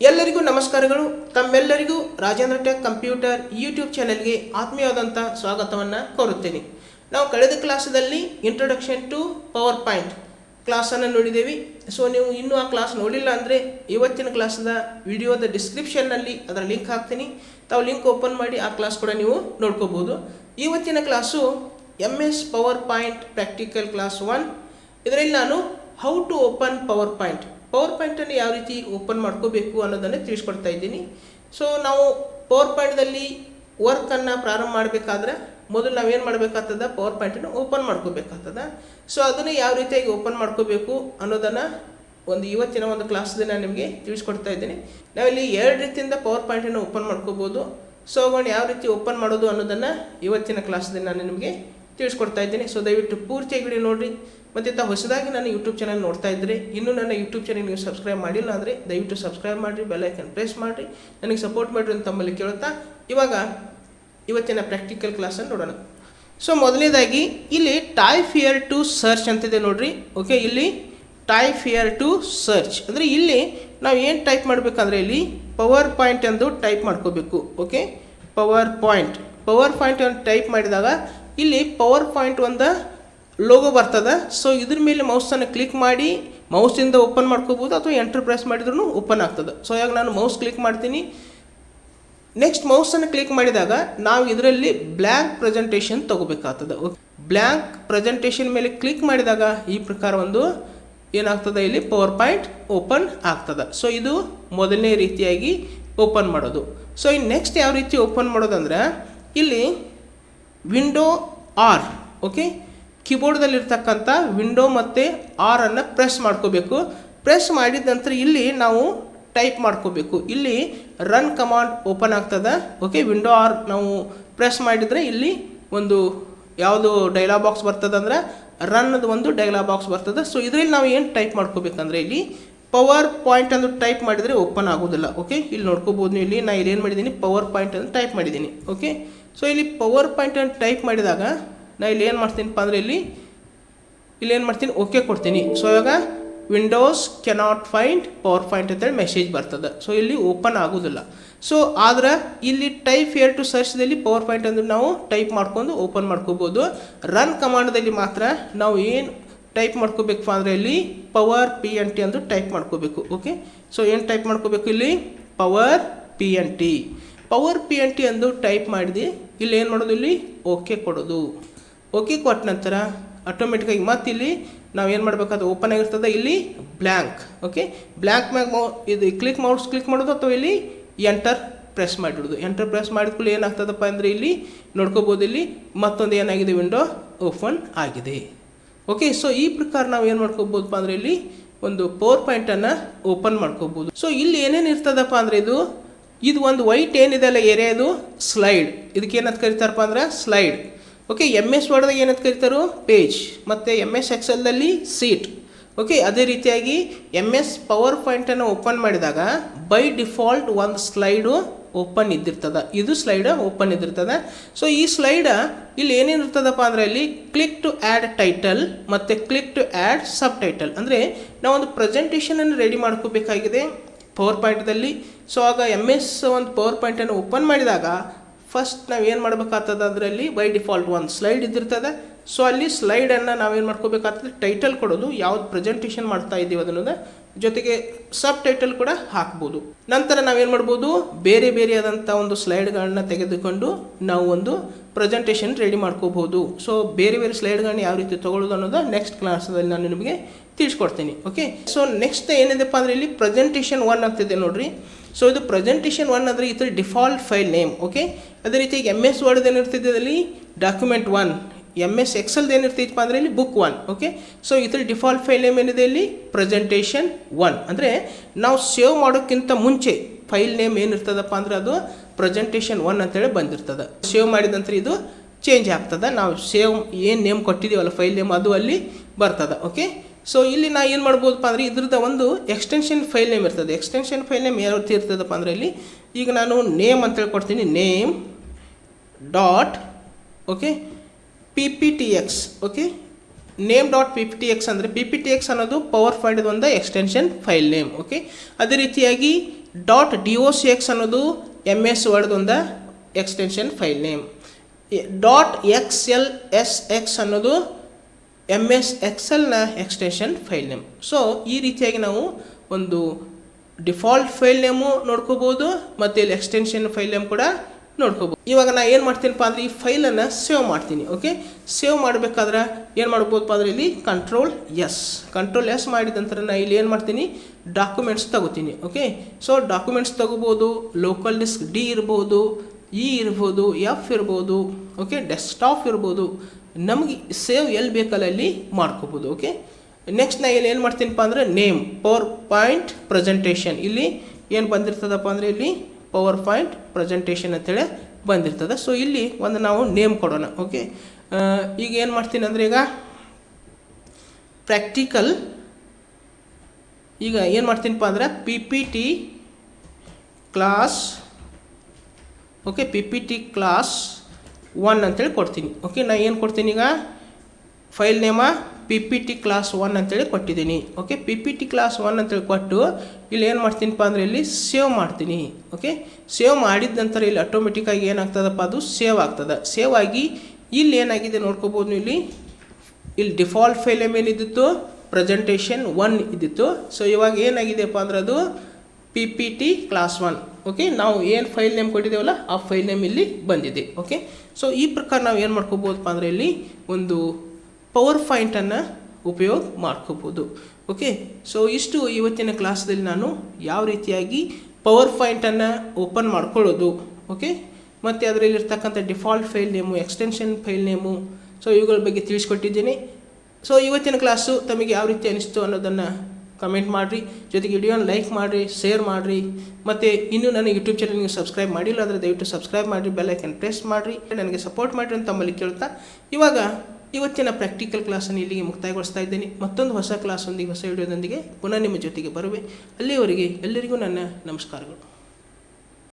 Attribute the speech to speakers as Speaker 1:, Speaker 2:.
Speaker 1: ಎಲ್ಲರಿಗೂ ನಮಸ್ಕಾರಗಳು. ತಮ್ಮೆಲ್ಲರಿಗೂ ರಾಜೇಂದ್ರ ಟೆಕ್ ಕಂಪ್ಯೂಟರ್ ಯೂಟ್ಯೂಬ್ ಚಾನೆಲ್ಗೆ ಆತ್ಮೀಯವಾದಂಥ ಸ್ವಾಗತವನ್ನು ಕೋರುತ್ತೇನೆ. ನಾವು ಕಳೆದ ಕ್ಲಾಸದಲ್ಲಿ ಇಂಟ್ರೊಡಕ್ಷನ್ ಟು ಪವರ್ ಪಾಯಿಂಟ್ ಕ್ಲಾಸನ್ನು ನೋಡಿದ್ದೇವೆ. ಸೊ ನೀವು ಇನ್ನೂ ಆ ಕ್ಲಾಸ್ ನೋಡಿಲ್ಲ ಅಂದರೆ ಇವತ್ತಿನ ಕ್ಲಾಸದ ವಿಡಿಯೋದ ಡಿಸ್ಕ್ರಿಪ್ಷನ್ನಲ್ಲಿ ಅದರ ಲಿಂಕ್ ಹಾಕ್ತೀನಿ. ತಾವು ಲಿಂಕ್ ಓಪನ್ ಮಾಡಿ ಆ ಕ್ಲಾಸ್ ಕೂಡ ನೀವು ನೋಡ್ಕೋಬೋದು. ಇವತ್ತಿನ class M S power point practical class one ಇದರಲ್ಲಿ ನಾನು how to open power point power ಪಾಯಿಂಟನ್ನು ಯಾವ ರೀತಿ ಓಪನ್ ಮಾಡ್ಕೋಬೇಕು ಅನ್ನೋದನ್ನು ತಿಳಿಸ್ಕೊಡ್ತಾ ಇದ್ದೀನಿ. ಸೊ ನಾವು ಪವರ್ ಪಾಯಿಂಟ್ದಲ್ಲಿ ವರ್ಕನ್ನು ಪ್ರಾರಂಭ ಮಾಡಬೇಕಾದ್ರೆ ಮೊದಲು ನಾವೇನು ಮಾಡಬೇಕಾಗ್ತದ? ಪವರ್ ಪಾಯಿಂಟನ್ನು ಓಪನ್ ಮಾಡ್ಕೋಬೇಕಾಗ್ತದ. ಸೊ ಅದನ್ನು ಯಾವ ರೀತಿಯಾಗಿ ಓಪನ್ ಮಾಡ್ಕೋಬೇಕು ಅನ್ನೋದನ್ನು ಒಂದು ಇವತ್ತಿನ ಒಂದು ಕ್ಲಾಸಲ್ಲಿ ನಾನು ನಿಮಗೆ ತಿಳಿಸ್ಕೊಡ್ತಾ ಇದ್ದೀನಿ. ನಾವಿಲ್ಲಿ ಎರಡು ರೀತಿಯಿಂದ ಪವರ್ ಪಾಯಿಂಟನ್ನು ಓಪನ್ ಮಾಡ್ಕೋಬೋದು. ಸೊ ಅವುಗಳನ್ನ ಯಾವ ರೀತಿ ಓಪನ್ ಮಾಡೋದು ಅನ್ನೋದನ್ನು ಇವತ್ತಿನ ಕ್ಲಾಸಲ್ಲಿ ನಾನು ನಿಮಗೆ ತಿಳಿಸ್ಕೊಡ್ತಾ ಇದ್ದೀನಿ. ಸೊ ದಯವಿಟ್ಟು ಪೂರ್ತಿಯಾಗಿ ವಿಡಿಯೋ ನೋಡಿರಿ. ಮತ್ತು ತಾವು ಹೊಸದಾಗಿ ನನ್ನ ಯೂಟ್ಯೂಬ್ ಚಾನಲ್ ನೋಡ್ತಾ ಇದ್ದರೆ ಇನ್ನೂ ನನ್ನ ಯೂಟ್ಯೂಬ್ ಚಾನಲ್ ನೀವು ಸಬ್ಸ್ಕ್ರೈಬ್ ಮಾಡಿಲ್ಲ ಅಂದರೆ, ದಯವಿಟ್ಟು ಸಬ್ಸ್ಕ್ರೈಬ್ ಮಾಡಿರಿ ಬೆಲ್ಲೈಕನ್ ಪ್ರೆಸ್ ಮಾಡಿರಿ. ನನಗೆ ಸಪೋರ್ಟ್ ಮಾಡಿರಿ ಅಂತ ತಮ್ಮಲ್ಲಿ ಕೇಳುತ್ತಾ, ಇವಾಗ ಇವತ್ತಿನ ಪ್ರಾಕ್ಟಿಕಲ್ ಕ್ಲಾಸನ್ನು ನೋಡೋಣ. ಸೊ ಮೊದಲನೇದಾಗಿ, ಇಲ್ಲಿ ಟೈಪ್ ಫಿಯರ್ ಟು ಸರ್ಚ್ ಅಂತಿದೆ ನೋಡಿರಿ. ಓಕೆ ಇಲ್ಲಿ ಟೈಪ್ ಫಿಯರ್ ಟು ಸರ್ಚ್ ಅಂದರೆ ಇಲ್ಲಿ ನಾವು ಏನು ಟೈಪ್ ಮಾಡಬೇಕಂದ್ರೆ ಇಲ್ಲಿ ಪವರ್ ಪಾಯಿಂಟ್ ಎಂದು ಟೈಪ್ ಮಾಡ್ಕೋಬೇಕು. Okay power point power point ಅಂತ ಟೈಪ್ ಮಾಡಿದಾಗ ಇಲ್ಲಿ ಪವರ್ ಪಾಯಿಂಟ್ ಒಂದು ಲೋಗೋ ಬರ್ತದೆ. ಸೊ ಇದ್ರ ಮೇಲೆ ಮೌಸನ್ನು ಕ್ಲಿಕ್ ಮಾಡಿ ಮೌಸಿಂದ ಓಪನ್ ಮಾಡ್ಕೋಬೋದು ಅಥವಾ ಎಂಟರ್ ಪ್ರೆಸ್ ಮಾಡಿದ್ರೂ ಓಪನ್ ಆಗ್ತದೆ. ಸೊ ಇವಾಗ ನಾನು ಮೌಸ್ ಕ್ಲಿಕ್ ಮಾಡ್ತೀನಿ. ನೆಕ್ಸ್ಟ್ ಮೌಸನ್ನು ಕ್ಲಿಕ್ ಮಾಡಿದಾಗ ನಾವು ಇದರಲ್ಲಿ ಬ್ಲ್ಯಾಂಕ್ ಪ್ರೆಸೆಂಟೇಷನ್ ತಗೋಬೇಕಾಗ್ತದೆ. ಓಕೆ ಬ್ಲ್ಯಾಂಕ್ ಪ್ರೆಸೆಂಟೇಷನ್ ಮೇಲೆ ಕ್ಲಿಕ್ ಮಾಡಿದಾಗ ಈ ಪ್ರಕಾರ ಒಂದು ಏನಾಗ್ತದೆ? ಇಲ್ಲಿ ಪವರ್ ಪಾಯಿಂಟ್ ಓಪನ್ ಆಗ್ತದೆ. ಸೊ ಇದು ಮೊದಲನೇ ರೀತಿಯಾಗಿ ಓಪನ್ ಮಾಡೋದು. ಸೊ ಈ ನೆಕ್ಸ್ಟ್ ಯಾವ ರೀತಿ ಓಪನ್ ಮಾಡೋದಂದ್ರೆ, ಇಲ್ಲಿ ವಿಂಡೋ ಆರ್ ಓಕೆ ಕೀಬೋರ್ಡ್ದಲ್ಲಿರ್ತಕ್ಕಂಥ ವಿಂಡೋ ಮತ್ತು ಆರನ್ನು ಪ್ರೆಸ್ ಮಾಡ್ಕೋಬೇಕು. ಪ್ರೆಸ್ ಮಾಡಿದ ನಂತರ ಇಲ್ಲಿ ನಾವು ಟೈಪ್ ಮಾಡ್ಕೋಬೇಕು. ಇಲ್ಲಿ ರನ್ ಕಮಾಂಡ್ ಓಪನ್ ಆಗ್ತದೆ ಓಕೆ ವಿಂಡೋ ಆರ್ ನಾವು ಪ್ರೆಸ್ ಮಾಡಿದರೆ ಇಲ್ಲಿ ಒಂದು ಯಾವುದು ಡೈಲಾಗ್ ಬಾಕ್ಸ್ ಬರ್ತದಂದ್ರೆ ರನ್ನದು ಒಂದು ಡೈಲಾಗ್ ಬಾಕ್ಸ್ ಬರ್ತದೆ. ಸೊ ಇದರಲ್ಲಿ ನಾವು ಏನು ಟೈಪ್ ಮಾಡ್ಕೋಬೇಕಂದ್ರೆ ಇಲ್ಲಿ ಪವರ್ ಪಾಯಿಂಟ್ ಅಂದು ಟೈಪ್ ಮಾಡಿದರೆ ಓಪನ್ ಆಗೋದಿಲ್ಲ ಓಕೆ ಇಲ್ಲಿ ನೋಡ್ಕೋಬೋದು ಇಲ್ಲಿ ನಾನು ಇಲ್ಲಿ ಏನು ಮಾಡಿದ್ದೀನಿ ಪವರ್ ಪಾಯಿಂಟ್ ಅಂತ ಟೈಪ್ ಮಾಡಿದ್ದೀನಿ ಓಕೆ ಸೊ ಇಲ್ಲಿ ಪವರ್ ಪಾಯಿಂಟ್ ಅಂತ ಟೈಪ್ ಮಾಡಿದಾಗ ನಾನು ಇಲ್ಲಿ ಏನು ಮಾಡ್ತೀನಿಪ್ಪ ಅಂದರೆ ಇಲ್ಲಿ ಇಲ್ಲಿ ಏನು ಮಾಡ್ತೀನಿ? ಓಕೆ ಕೊಡ್ತೀನಿ. ಸೊ ಇವಾಗ windows cannot find power point ಅಂತೇಳಿ ಮೆಸೇಜ್ ಬರ್ತದೆ. ಸೊ ಇಲ್ಲಿ ಓಪನ್ ಆಗೋದಿಲ್ಲ. ಸೊ ಆದ್ರೆ ಇಲ್ಲಿ ಟೈಪ್ ಏರ್ ಟು ಸರ್ಚ್ದಲ್ಲಿ ಪವರ್ ಪಾಯಿಂಟ್ ಅಂದರೆ ನಾವು ಟೈಪ್ ಮಾಡ್ಕೊಂಡು ಓಪನ್ ಮಾಡ್ಕೋಬೋದು. ರನ್ ಕಮಾಂಡದಲ್ಲಿ ಮಾತ್ರ ನಾವು ಏನು ಟೈಪ್ ಮಾಡ್ಕೋಬೇಕು ಅಂದರೆ ಇಲ್ಲಿ ಪವರ್ ಪಿ ಎನ್ ಟಿ ಅಂದು ಟೈಪ್ ಮಾಡ್ಕೋಬೇಕು. ಓಕೆ ಸೊ ಏನು ಟೈಪ್ ಮಾಡ್ಕೋಬೇಕು ಇಲ್ಲಿ? Power P N T power P N T ಅಂದು ಟೈಪ್ ಮಾಡಿದೆ, ಇಲ್ಲಿ ಏನು ಮಾಡೋದು ಇಲ್ಲಿ? ಓಕೆ ಕೊಡೋದು. ಓಕೆ ಕೊಟ್ಟ ನಂತರ ಆಟೋಮೆಟಿಕ್ಕಾಗಿ ಮತ್ತೆ ಇಲ್ಲಿ ನಾವು ಏನು ಮಾಡಬೇಕಾದ ಓಪನ್ ಆಗಿರ್ತದೆ, ಇಲ್ಲಿ ಬ್ಲ್ಯಾಂಕ್ ಓಕೆ ಬ್ಲ್ಯಾಂಕ್ ಮ್ಯಾಗ ಇದು ಕ್ಲಿಕ್ ಮೌಸ್ ಕ್ಲಿಕ್ ಮಾಡೋದು ಅಥವಾ ಇಲ್ಲಿ ಎಂಟರ್ ಪ್ರೆಸ್ ಮಾಡಿಬಿಡೋದು ಎಂಟರ್ ಪ್ರೆಸ್ ಮಾಡಿದ ಕೂಡ ಏನಾಗ್ತದಪ್ಪ ಅಂದರೆ ಇಲ್ಲಿ ನೋಡ್ಕೋಬೋದು, ಇಲ್ಲಿ ಮತ್ತೊಂದು ಏನಾಗಿದೆ ವಿಂಡೋ ಓಪನ್ ಆಗಿದೆ. ಓಕೆ ಸೊ ಈ ಪ್ರಕಾರ ನಾವು ಏನು ಮಾಡ್ಕೋಬೋದಪ್ಪ ಅಂದರೆ ಇಲ್ಲಿ ಒಂದು ಪವರ್ ಪಾಯಿಂಟನ್ನು ಓಪನ್ ಮಾಡ್ಕೋಬೋದು. ಸೊ ಇಲ್ಲಿ ಏನೇನು ಇರ್ತದಪ್ಪ ಅಂದರೆ ಇದು ಇದು ಒಂದು ವೈಟ್ ಏನಿದೆ ಅಲ್ಲ ಸ್ಲೈಡ್ ಇದಕ್ಕೆ ಏನಂತ ಕರಿತಾರಪ್ಪ ಅಂದ್ರೆ ಸ್ಲೈಡ್ ಓಕೆ ಎಂ ಎಸ್ ವರ್ಡ್ದಾಗ ಏನಂತ ಕರಿತಾರೋ? ಪೇಜ್ ಮತ್ತು ಎಂ ಎಸ್ ಎಕ್ಸೆಲ್ದಲ್ಲಿ ಸೀಟ್ ಓಕೆ ಅದೇ ರೀತಿಯಾಗಿ ಎಂ ಎಸ್ ಪವರ್ ಪಾಯಿಂಟನ್ನು ಓಪನ್ ಮಾಡಿದಾಗ ಬೈ ಡಿಫಾಲ್ಟ್ ಒಂದು ಸ್ಲೈಡು ಓಪನ್ ಇದ್ದಿರ್ತದೆ. ಇದು ಸ್ಲೈಡ್ ಓಪನ್ ಇದ್ದಿರ್ತದೆ. ಸೊ ಈ ಸ್ಲೈಡ ಇಲ್ಲಿ ಏನೇನು ಇರ್ತದಪ್ಪ ಅಂದರೆ ಇಲ್ಲಿ ಕ್ಲಿಕ್ ಟು ಆ್ಯಡ್ ಟೈಟಲ್ ಮತ್ತು click to add subtitle ಅಂದರೆ ನಾವೊಂದು ಪ್ರೆಸೆಂಟೇಷನನ್ನು ರೆಡಿ ಮಾಡ್ಕೋಬೇಕಾಗಿದೆ. ಪವರ್ ಪಾಯಿಂಟ್ದಲ್ಲಿ ಸೊ ಆಗ ಎಂ ಎಸ್ ಒಂದು ಪವರ್ ಪಾಯಿಂಟನ್ನು ಓಪನ್ ಮಾಡಿದಾಗ ಫಸ್ಟ್ ನಾವು ಏನು ಮಾಡ್ಬೇಕಾಗ್ತದೆ ಅದರಲ್ಲಿ? ಬೈ ಡಿಫಾಲ್ಟ್ ಒಂದು ಸ್ಲೈಡ್ ಇದ್ದಿರ್ತದೆ. ಸೊ ಅಲ್ಲಿ ಸ್ಲೈಡನ್ನು ನಾವೇನು ಮಾಡ್ಕೋಬೇಕಾಗ್ತದೆ? ಟೈಟಲ್ ಕೊಡೋದು. ಯಾವ್ದು ಪ್ರೆಸೆಂಟೇಷನ್ ಮಾಡ್ತಾ ಇದ್ದೀವಿ ಅದನ್ನು ಜೊತೆಗೆ ಸಬ್ ಟೈಟಲ್ ಕೂಡ ಹಾಕ್ಬೋದು. ನಂತರ ನಾವೇನು ಮಾಡ್ಬೋದು? ಬೇರೆ ಬೇರೆ ಆದಂಥ ಒಂದು ಸ್ಲೈಡ್ಗಳನ್ನ ತೆಗೆದುಕೊಂಡು ನಾವು ಒಂದು ಪ್ರೆಸೆಂಟೇಷನ್ ರೆಡಿ ಮಾಡ್ಕೋಬೋದು ಸೊ ಬೇರೆ ಬೇರೆ ಸ್ಲೈಡ್ಗಳನ್ನ ಯಾವ ರೀತಿ ತೊಗೊಳ್ಳೋದು ಅನ್ನೋದು ನೆಕ್ಸ್ಟ್ ಕ್ಲಾಸಲ್ಲಿ ನಾನು ನಿಮಗೆ ತಿಳಿಸ್ಕೊಡ್ತೀನಿ ಓಕೆ ಸೊ ನೆಕ್ಸ್ಟ್ ಏನಿದೆಪ್ಪ ಅಂದರೆ ಇಲ್ಲಿ ಪ್ರೆಸೆಂಟೇಷನ್ ಒನ್ ಆಗ್ತಿದೆ ನೋಡ್ರಿ. ಸೊ ಇದು ಪ್ರೆಸೆಂಟೇಷನ್ ಒನ್ ಅಂದರೆ ಇದ್ರ ಡಿಫಾಲ್ಟ್ ಫೈಲ್ ನೇಮ್ ಓಕೆ ಅದೇ ರೀತಿ ಎಂ ಎಸ್ ವರ್ಡ್ ಏನಿರ್ತಿದೆ ಅಲ್ಲಿ? ಡಾಕ್ಯುಮೆಂಟ್ ಒನ್ ಎಂ ಎಸ್ ಎಕ್ಸಲ್ದು ಏನಿರ್ತೈತಪ್ಪ ಅಂದರೆ ಇಲ್ಲಿ ಬುಕ್ ಒನ್ ಓಕೆ ಸೊ ಇದ್ರ ಡಿಫಾಲ್ಟ್ ಫೈಲ್ ನೇಮ್ ಏನಿದೆ ಇಲ್ಲಿ? ಪ್ರೆಸೆಂಟೇಷನ್ ಒನ್ ಅಂದರೆ ನಾವು ಸೇವ್ ಮಾಡೋಕ್ಕಿಂತ ಮುಂಚೆ ಫೈಲ್ ನೇಮ್ ಏನಿರ್ತದಪ್ಪ ಅಂದರೆ ಅದು ಪ್ರೆಸೆಂಟೇಷನ್ ಒನ್ ಅಂತೇಳಿ ಬಂದಿರ್ತದೆ. ಸೇವ್ ಮಾಡಿದ ನಂತರ ಇದು ಚೇಂಜ್ ಆಗ್ತದೆ. ನಾವು ಸೇವ್ ಏನು ನೇಮ್ ಕೊಟ್ಟಿದ್ದೀವಲ್ಲ ಫೈಲ್ ನೇಮ್ ಅದು ಅಲ್ಲಿ ಬರ್ತದೆ ಓಕೆ ಸೊ ಇಲ್ಲಿ ನಾ ಏನು ಮಾಡ್ಬೋದಪ್ಪ ಅಂದರೆ ಇದ್ರದ ಒಂದು ಎಕ್ಸ್ಟೆನ್ಷನ್ ಫೈಲ್ ನೇಮ್ ಇರ್ತದೆ. ಎಕ್ಸ್ಟೆನ್ಷನ್ ಫೈಲ್ ನೇಮ್ ಯಾವ ರೀತಿ ಇರ್ತದಪ್ಪ ಅಂದರೆ ಇಲ್ಲಿ ಈಗ ನಾನು ನೇಮ್ ಅಂತೇಳಿ ಕೊಡ್ತೀನಿ name dot okay P P T X okay name dot P P T X ಅಂದರೆ ಪಿ ಪಿ ಟಿ ಎಕ್ಸ್ ಅನ್ನೋದು ಪವರ್ ಪಾಯಿಂಟ್ ಒಂದು ಎಕ್ಸ್ಟೆನ್ಷನ್ ಫೈಲ್ ನೇಮ್ ಓಕೆ ಅದೇ ರೀತಿಯಾಗಿ dot D O C X ಅನ್ನೋದು M S ವರ್ಡ್ದೊಂದ extension file name dot X L S X ಅನ್ನೋದು M S ಎಕ್ಸೆಲ್ನ extension file name so ಈ ರೀತಿಯಾಗಿ ನಾವು ಒಂದು ಡಿಫಾಲ್ಟ್ ಫೈಲ್ ನೇಮು ನೋಡ್ಕೋಬೋದು, ಮತ್ತು ಇಲ್ಲಿ ಎಕ್ಸ್ಟೆನ್ಷನ್ ಫೈಲ್ ನೇಮ್ ಕೂಡ ನೋಡ್ಕೋಬೋದು. ಇವಾಗ ನಾ ಏನು ಮಾಡ್ತೀನಪ್ಪ ಅಂದರೆ ಈ ಫೈಲನ್ನು ಸೇವ್ ಮಾಡ್ತೀನಿ ಓಕೆ ಸೇವ್ ಮಾಡಬೇಕಾದ್ರೆ ಏನು ಮಾಡ್ಬೋದಪ್ಪ ಅಂದರೆ ಇಲ್ಲಿ ಕಂಟ್ರೋಲ್ ಎಸ್ ಕಂಟ್ರೋಲ್ ಎಸ್ ಮಾಡಿದ ನಂತರ ನಾ ಇಲ್ಲಿ ಏನು ಮಾಡ್ತೀನಿ? ಡಾಕ್ಯುಮೆಂಟ್ಸ್ ತಗೋತೀನಿ ಓಕೆ ಸೊ ಡಾಕ್ಯುಮೆಂಟ್ಸ್ ತಗೋಬೋದು ಲೋಕಲ್ ಡಿಸ್ಕ್ ಡಿ ಇರ್ಬೋದು ಇ ಇರ್ಬೋದು ಎಫ್ ಇರ್ಬೋದು ಓಕೆ ಡೆಸ್ಕ್ಟಾಪ್ ಇರ್ಬೋದು. ನಮಗೆ ಸೇವ್ ಎಲ್ಲಿ ಬೇಕಲ್ಲ ಅಲ್ಲಿ ಮಾಡ್ಕೋಬೋದು ಓಕೆ ನೆಕ್ಸ್ಟ್ ನಾ ಇಲ್ಲಿ ಏನು ಮಾಡ್ತೀನಪ್ಪ ಅಂದರೆ ನೇಮ್ ಪವರ್ ಪಾಯಿಂಟ್ ಪ್ರೆಸೆಂಟೇಷನ್ ಇಲ್ಲಿ ಏನು ಬಂದಿರ್ತದಪ್ಪ ಅಂದರೆ ಇಲ್ಲಿ ಪವರ್ ಪಾಯಿಂಟ್ ಪ್ರೆಸೆಂಟೇಷನ್ ಅಂತೇಳಿ ಬಂದಿರ್ತದೆ. ಸೊ ಇಲ್ಲಿ ಒಂದು ನಾವು ನೇಮ್ ಕೊಡೋಣ ಓಕೆ ಈಗ ಏನು ಮಾಡ್ತೀನಿ ಅಂದರೆ ಈಗ ಪ್ರಾಕ್ಟಿಕಲ್ ಈಗ ಏನು ಮಾಡ್ತೀನಪ್ಪ ಅಂದ್ರೆ P P T class okay P P T class one ಅಂತೇಳಿ ಕೊಡ್ತೀನಿ. ಓಕೆ ನಾ ಏನು ಕೊಡ್ತೀನಿ ಈಗ? File name P P T class one ಅಂತೇಳಿ ಕೊಟ್ಟಿದ್ದೀನಿ. Okay P P T class one ಅಂತೇಳಿ ಕೊಟ್ಟು ಇಲ್ಲಿ ಏನು ಮಾಡ್ತೀನಿಪ್ಪ ಅಂದರೆ ಇಲ್ಲಿ ಸೇವ್ ಮಾಡ್ತೀನಿ. ಓಕೆ ಸೇವ್ ಮಾಡಿದ ನಂತರ ಇಲ್ಲಿ ಆಟೋಮೆಟಿಕ್ಕಾಗಿ ಏನಾಗ್ತದಪ್ಪ ಅದು? ಸೇವ್ ಆಗ್ತದೆ. ಸೇವ್ ಆಗಿ ಇಲ್ಲಿ ಏನಾಗಿದೆ ನೋಡ್ಕೋಬೋದು ಇಲ್ಲಿ? ಇಲ್ಲಿ ಡಿಫಾಲ್ಟ್ ಫೈಲ್ ನೇಮ್ ಏನಿದ್ದಿತ್ತು? ಪ್ರೆಸೆಂಟೇಷನ್ ಒನ್ ಇದ್ದಿತ್ತು. ಸೊ ಇವಾಗ ಏನಾಗಿದೆಪ್ಪ ಅಂದ್ರೆ ಅದು? P P T class one okay ನಾವು ಏನು ಫೈಲ್ ನೇಮ್ ಕೊಟ್ಟಿದ್ದೇವಲ್ಲ, ಆ ಫೈಲ್ ನೇಮ್ ಇಲ್ಲಿ ಬಂದಿದೆ. ಓಕೆ ಸೊ ಈ ಪ್ರಕಾರ ನಾವು ಏನು ಮಾಡ್ಕೋಬೋದಪ್ಪ ಅಂದರೆ ಇಲ್ಲಿ ಒಂದು ಪವರ್ ಪಾಯಿಂಟನ್ನು ಉಪಯೋಗ ಮಾಡ್ಕೋಬೋದು. ಓಕೆ ಸೊ ಇಷ್ಟು ಇವತ್ತಿನ ಕ್ಲಾಸ್ದಲ್ಲಿ ನಾನು ಯಾವ ರೀತಿಯಾಗಿ ಪವರ್ ಪಾಯಿಂಟನ್ನು ಓಪನ್ ಮಾಡ್ಕೊಳ್ಳೋದು. ಓಕೆ ಮತ್ತು ಅದರಲ್ಲಿರ್ತಕ್ಕಂಥ default file name extension file name so ಇವುಗಳ ಬಗ್ಗೆ ತಿಳಿಸ್ಕೊಟ್ಟಿದ್ದೀನಿ. ಸೊ ಇವತ್ತಿನ ಕ್ಲಾಸು ತಮಗೆ ಯಾವ ರೀತಿ ಅನಿಸ್ತು ಅನ್ನೋದನ್ನು ಕಮೆಂಟ್ ಮಾಡಿರಿ. ಜೊತೆಗೆ ವಿಡಿಯೋನ ಲೈಕ್ ಮಾಡಿರಿ ಶೇರ್ ಮಾಡಿರಿ. ಮತ್ತು ಇನ್ನೂ ನನ್ನ ಯೂಟ್ಯೂಬ್ ಚಾನಲ್ ನೀವು ಸಬ್ಸ್ಕ್ರೈಬ್ ಮಾಡಿಲ್ಲ ಆದರೆ ದಯವಿಟ್ಟು ಸಬ್ಸ್ಕ್ರೈಬ್ ಮಾಡಿರಿ ಬೆಲ್ಲೈಕನ್ ಪ್ರೆಸ್ ಮಾಡಿರಿ. ನನಗೆ ಸಪೋರ್ಟ್ ಮಾಡಿರಿ ಅಂತ ತಮ್ಮಲ್ಲಿ ಕೇಳ್ತಾ. ಇವಾಗ ಇವತ್ತಿನ ಪ್ರಾಕ್ಟಿಕಲ್ ಕ್ಲಾಸನ್ನು ಇಲ್ಲಿಗೆ ಮುಕ್ತಾಯಗೊಳಿಸ್ತಾ ಇದ್ದೀನಿ. ಮತ್ತೊಂದು ಹೊಸ ಕ್ಲಾಸೊಂದಿಗೆ ಹೊಸ ವಿಡಿಯೋದೊಂದಿಗೆ ಪುನಃ ನಿಮ್ಮ ಜೊತೆಗೆ ಬರುವೆ. ಅಲ್ಲಿಯವರೆಗೆ ಎಲ್ಲರಿಗೂ ನನ್ನ ನಮಸ್ಕಾರಗಳು.